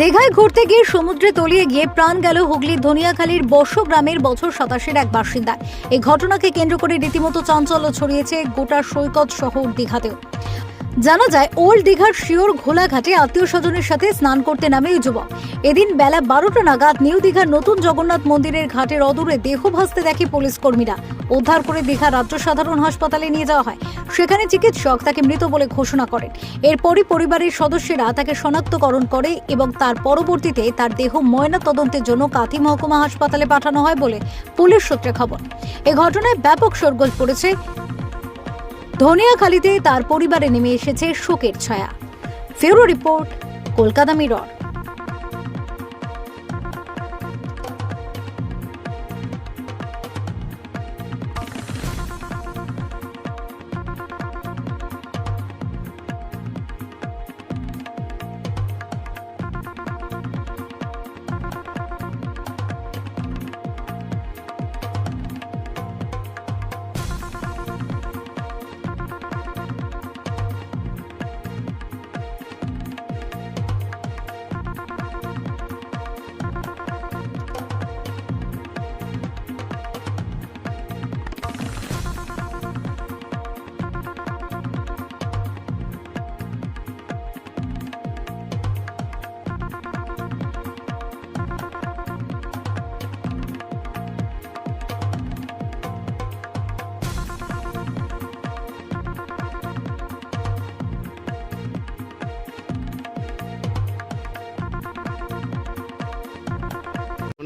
দীঘায় ঘুরতে গিয়ে সমুদ্রে তলিয়ে গিয়ে প্রাণ গেল হুগলির ধনিয়াখালীর বর্ষ গ্রামের বছর সাতাশের এক বাসিন্দা এই ঘটনাকে কেন্দ্র করে রীতিমতো চাঞ্চল্য ছড়িয়েছে গোটা সৈকত শহর দীঘাতেও। জানা যায়, ওল্ড দীঘার শিওর ঘোলাঘাটে আত্মীয় স্বজনের সাথে স্নান করতে নামে ওই যুবক। এদিন বেলা বারোটা নাগাদ নিউ দীঘার নতুন জগন্নাথ মন্দিরের ঘাটের অদূরে দেহ ভাসতে দেখে পুলিশ কর্মীরা। উদ্ধার করে দীঘা রাজ্য সাধারণ হাসপাতালে নিয়ে যাওয়া হয়। সেখানে চিকিৎসক তাকে মৃত বলে ঘোষণা করেন। এরপরই পরিবারের সদস্যরা তাকে শনাক্তকরণ করে এবং তার পরবর্তীতে তার দেহ ময়না তদন্তের জন্য কাথি মহকুমা হাসপাতালে পাঠানো হয় বলে পুলিশ সূত্রে খবর। এ ঘটনায় ব্যাপক শোরগোল পড়েছে ধনিয়াখালীতে তার পরিবারে নেমে এসেছে শোকের ছায়া। ফেরো রিপোর্ট কলকাতা মিরর।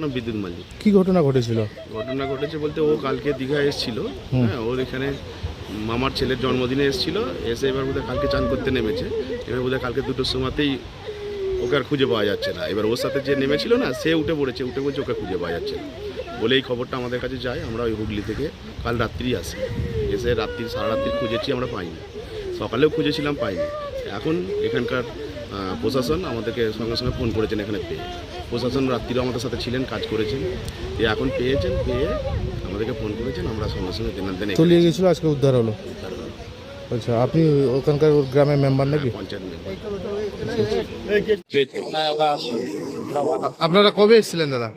নাম বিদ্যুৎ মালিক। কি ঘটনা ঘটেছিল? ঘটনা ঘটেছে বলতে ও কালকে দীঘা এসেছিল হ্যাঁ ওর এখানে মামার ছেলের জন্মদিনে এসেছিল এসে এবার বোধহয় কালকে চান করতে নেমেছে। এবার বোধহয় কালকে দুটোর সময়তেই ওকে আর খুঁজে পাওয়া যাচ্ছে না। এবার ওর সাথে যে নেমেছিল না সে উঠে পড়েছে উঠে বলছে ওকে খুঁজে পাওয়া যাচ্ছে না। বলে এই খবরটা আমাদের কাছে যায় আমরা ওই হুগলি থেকে কাল রাত্রি আসি। এসে রাত্রি সারা রাত্রি খুঁজেছি আমরা পাইনি। সকালেও খুঁজেছিলাম পাইনি। এখন এখানকার প্রশাসন আমাদেরকে সঙ্গে সঙ্গে ফোন করেছেন এখানে পেয়ে। প্রশাসন রাত্রিও আমাদের সাথে ছিলেন কাজ করেছেন। এখন পেয়েছেন পেয়ে আমাদেরকে ফোন করেছেন আমরা সঙ্গে সঙ্গে দেনার দেন চলিয়ে গেছিল আজকে উদ্ধার হলো। আচ্ছা আপনি ওখানকার ওর গ্রামের মেম্বার নাকি? পঞ্চায়েত member। আপনারা কবে এসেছিলেন দাদা?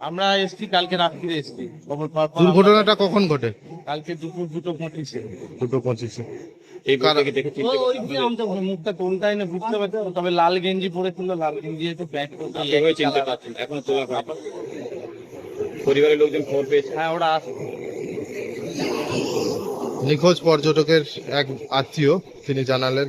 আমরা এসছি কালকে রাত্রিরে এসছি। খবর পাওয়ার পর দুর্ঘটনাটা কখন ঘটে? কালকে দুপুর দুটো পঁচিশে। দুটো পঁচিশে। এই দেখে মুখটা কোনটাই না বুঝতে পারছি। তবে লাল গেঞ্জি পরেছিল লাল গেঞ্জি একটু ব্যাগ চিনতে পারছেন এখন তোলা পরিবারের লোকজন খবর পেয়েছে? হ্যাঁ ওরা নিখোঁজ পর্যটকের এক আত্মীয় তিনি জানালেন